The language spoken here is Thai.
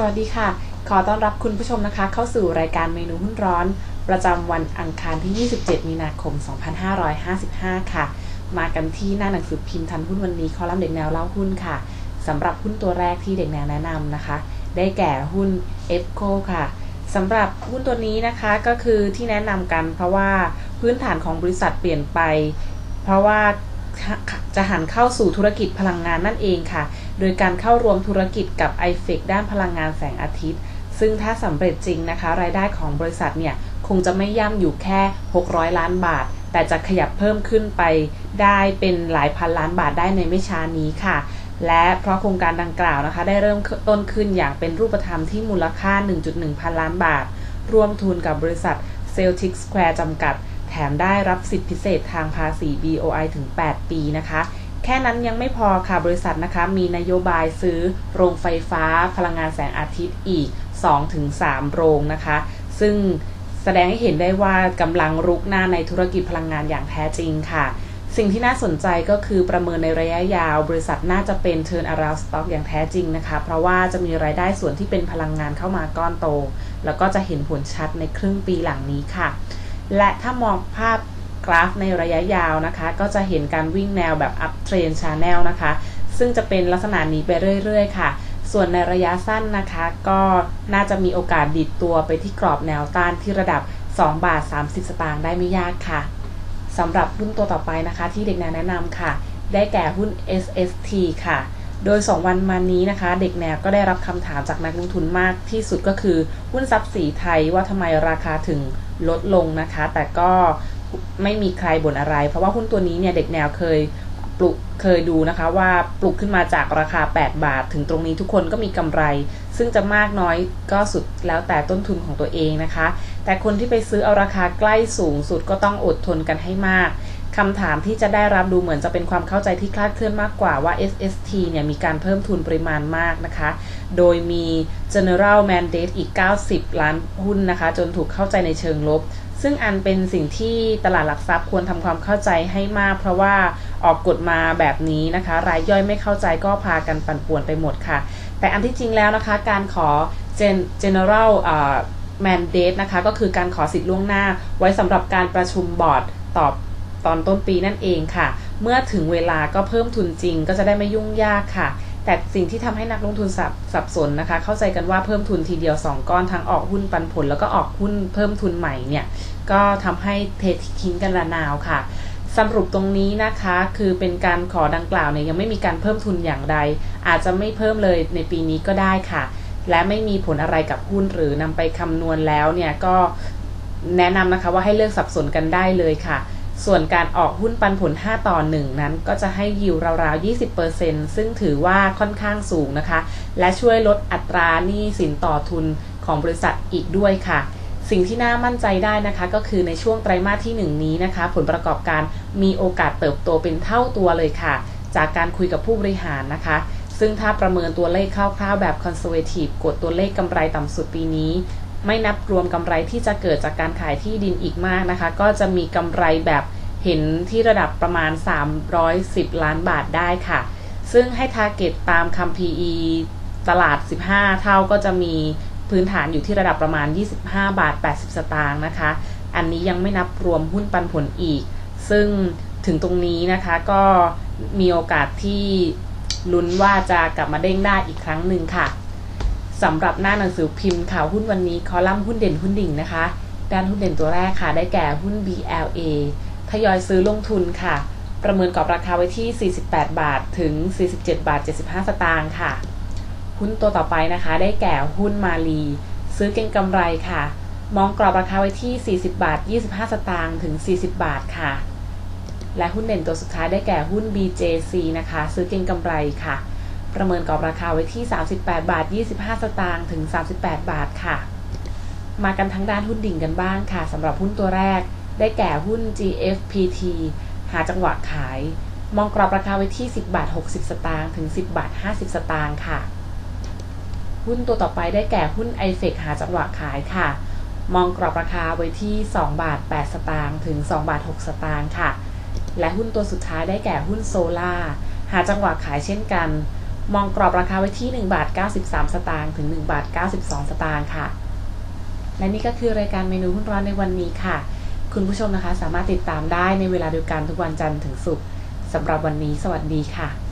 สวัสดีค่ะ ขอต้อนรับคุณผู้ชมนะคะ เข้าสู่รายการเมนูหุ้นร้อน ประจำวันอังคารที่ 27 มีนาคม 2555 ค่ะ มากันที่หน้าหนังสือพิมพ์ทันหุ้นวันนี้คอลัมน์เด็กแนวเล่าหุ้นค่ะสำหรับหุ้นตัวแรกที่เด็กแนวแนะนำนะคะ ได้แก่หุ้น e f c o ค่ะสำหรับหุ้นตัวนี้นะคะก็คือที่แนะนำกันเพราะว่าพื้นฐานของบริษัทเปลี่ยนไป เพราะว่าจะหันเข้าสู่ธุรกิจพลังงานนั่นเองค่ะ โดยการเข้ารวมธุรกิจกับ i f e c ด้านพลังงานแสงอาทิตย์ ซึ่งถ้าสำเร็จจริงนะคะ รายได้ของบริษัทเนี่ย คงจะไม่ย่ำอยู่แค่ 600 ล้านบาท แต่จะขยับเพิ่มขึ้นไปได้เป็นหลายพันล้านบาทได้ในไม่ช้านี้ค่ะ และเพราะโครงการดังกล่าวนะคะ ได้เริ่มต้นขึ้นอย่างเป็นรูปธรรมที่มูลค่า 1.1 พันล้านบาท ร่วมทุนกับบริษัท Celtic Square จำกัด แถมได้รับสิทธิพิเศษทางภาษี BOI ถึง 8 ปีนะคะ แค่นั้นยังไม่พอค่ะบริษัทนะคะ มีนโยบายซื้อโรงไฟฟ้าพลังงานแสงอาทิตย์อีก 2-3 โรงนะคะ ซึ่งแสดงให้เห็นได้ว่ากำลังรุกหน้าในธุรกิจพลังงานอย่างแท้จริงค่ะ สิ่งที่น่าสนใจก็คือประเมินในระยะยาว บริษัทน่าจะเป็น turn around stock อย่างแท้จริงนะคะ เพราะว่าจะมีรายได้ส่วนที่เป็นพลังงานเข้ามาก้อนโต แล้วก็จะเห็นผลชัดในครึ่งปีหลังนี้ค่ะ และถ้ามองภาพ กราฟในระยะยาวนะคะ ก็จะเห็นการวิ่งแนวแบบ up trend channel นะคะ ซึ่งจะเป็นลักษณะนี้ไปเรื่อยๆ ค่ะ ส่วนในระยะสั้นนะคะ ก็น่าจะมีโอกาสดิดตัวไปที่กรอบแนวต้านที่ระดับ 2 บาท 30 สตางค์ได้ไม่ยากค่ะสำหรับหุ้นตัวต่อไปนะคะ ที่เด็กแนวแนะนำค่ะ ได้แก่หุ้น SST ค่ะ โดย 2 วันมานี้นะคะ เด็กแนวก็ได้รับคำถามจากนักลงทุนมากที่สุดก็คือหุ้นทรัพย์สีไทยว่าทำไมราคาถึงลดลงนะคะ แต่ก็ ไม่มีใครบ่นอะไร เพราะว่าหุ้นตัวนี้เนี่ยเด็กแนวเคยปลุกเคยดูนะคะว่าปลุกขึ้นมาจากราคา 8 บาท ถึงตรงนี้ทุกคนก็มีกำไร ซึ่งจะมากน้อยก็สุดแล้วแต่ต้นทุนของตัวเองนะคะ แต่คนที่ไปซื้อเอาราคาใกล้สูงสุดก็ต้องอดทนกันให้มากคำถามที่จะได้รับดูเหมือนจะเป็นความเข้าใจที่คลาดเคลื่อนมากกว่าว่า SST เนี่ยมีการเพิ่มทุนปริมาณมากนะคะ โดยมี General Mandate อีก 90 ล้านหุ้นนะคะ จนถูกเข้าใจในเชิงลบ ซึ่งอันเป็นสิ่งที่ตลาดหลักทรัพย์ควรทำความเข้าใจให้มาก เพราะว่าออกกฎมาแบบนี้นะคะ รายย่อยไม่เข้าใจก็พากันปั่นป่วนไปหมดค่ะ แต่อันที่จริงแล้วนะคะ การขอ General Mandate นะคะก็คือการขอสิทธิ์ล่วงหน้า ไว้สำหรับการประชุมบอร์ดตอบตอนต้นปีนั่นเองค่ะ เมื่อถึงเวลาก็เพิ่มทุนจริงก็จะได้ไม่ยุ่งยากค่ะ แต่สิ่งที่ทำให้นักลงทุนสับสบสนนะคะ เข้าใจกันว่าเพิ่มทุนทีเดียว 2 ก้อนทั้งออกหุ้นปันผล แล้วก็ออกหุ้นเพิ่มทุนใหม่เนี่ย ก็ทำให้เททิ้งกันระนาวค่ะสรุปตรงนี้นะคะคือเป็นการขอดังกล่าวเนี่ยยังไม่มีการเพิ่มทุนอย่างใด อาจจะไม่เพิ่มเลยในปีนี้ก็ได้ค่ะ และไม่มีผลอะไรกับหุ้นหรือนำไปคำนวณแล้วเนี่ยก็แนะนำนะคะว่าให้เลือกสับสนกันได้เลยค่ะ ส่วนการออกหุ้นปันผล 5 ต่อ 1 นั้นก็จะให้ยิวราวๆ 20%ซึ่งถือว่าค่อนข้างสูงนะคะ และช่วยลดอัตราหนี้สินต่อทุนของบริษัทอีกด้วยค่ะ สิ่งที่น่ามั่นใจได้นะคะ ก็คือในช่วงไตรมาสที่ 1 นี้นะคะ ผลประกอบการมีโอกาสเติบโตเป็นเท่าตัวเลยค่ะ จากการคุยกับผู้บริหารนะคะ ซึ่งถ้าประเมินตัวเลขคร่าวๆแบบคอนเซอร์เวทีฟกดตัวเลขกำไรต่ำสุดปีนี้ ไม่นับรวมกำไรที่จะเกิดจากการขายที่ดินอีกมากนะคะ ก็จะมีกำไรแบบเห็นที่ระดับประมาณ 310 ล้านบาทได้ค่ะ ซึ่งให้ทาร์เก็ตตามคำ PE ตลาด 15 เท่าก็จะมีพื้นฐานอยู่ที่ระดับประมาณ 25 บาท 80 สตางค์นะคะ อันนี้ยังไม่นับรวมหุ้นปันผลอีก ซึ่งถึงตรงนี้นะคะก็มีโอกาสที่ลุ้นว่าจะกลับมาเด้งได้อีกครั้งหนึ่งค่ะ สำหรับหน้าหนังสือพิมพ์ข่าวหุ้นวันนี้คอลัมน์หุ้นเด่นหุ้นดิ่งนะคะ ด้านหุ้นเด่นตัวแรกค่ะได้แก่หุ้น BLA ทยอยซื้อลงทุนค่ะ ประเมินกรอบราคาไว้ที่ 48 บาทถึง 47 บาท 75 สตางค์ค่ะ หุ้นตัวต่อไปนะคะ ได้แก่หุ้นมาลีซื้อเก็งกำไรค่ะ มองกรอบราคาไว้ที่ 40 บาท 25 สตางค์ถึง 40 บาทค่ะ และหุ้นเด่นตัวสุดท้ายได้แก่หุ้น BJC นะคะ ซื้อเก็งกำไรค่ะ ประเมินกรอบราคาไว้ที่ 38 บาท 25 สตางค์ถึง 38 บาทค่ะ มากันทั้งด้านหุ้นดิ่งกันบ้างค่ะสำหรับหุ้นตัวแรก ได้แก่หุ้น GFPT หาจังหวะขาย มองกรอบราคาไว้ที่ 10 บาท 60 สตางค์ถึง 10 บาท 50 สตางค์ค่ะ หุ้นตัวต่อไปได้แก่หุ้น i f e c หาจังหวะขายค่ะ มองกรอบราคาไว้ที่ 2 บาท 8 สตางค์ถึง 2 บาท 6 สตางค์ค่ะ และหุ้นตัวสุดท้ายได้แก่หุ้นโซล่าหาจังหวะขายเช่นกัน มองกรอบราคาไว้ที่ 1 บาท 93 สตางค์ถึง 1 บาท 92 สตางค์ค่ะ และนี่ก็คือรายการเมนูหุ้นร้อนในวันนี้ค่ะ คุณผู้ชมนะคะสามารถติดตามได้ในเวลาเดียวกันทุกวันจันทร์ถึงศุกร์สำหรับวันนี้ สวัสดีค่ะ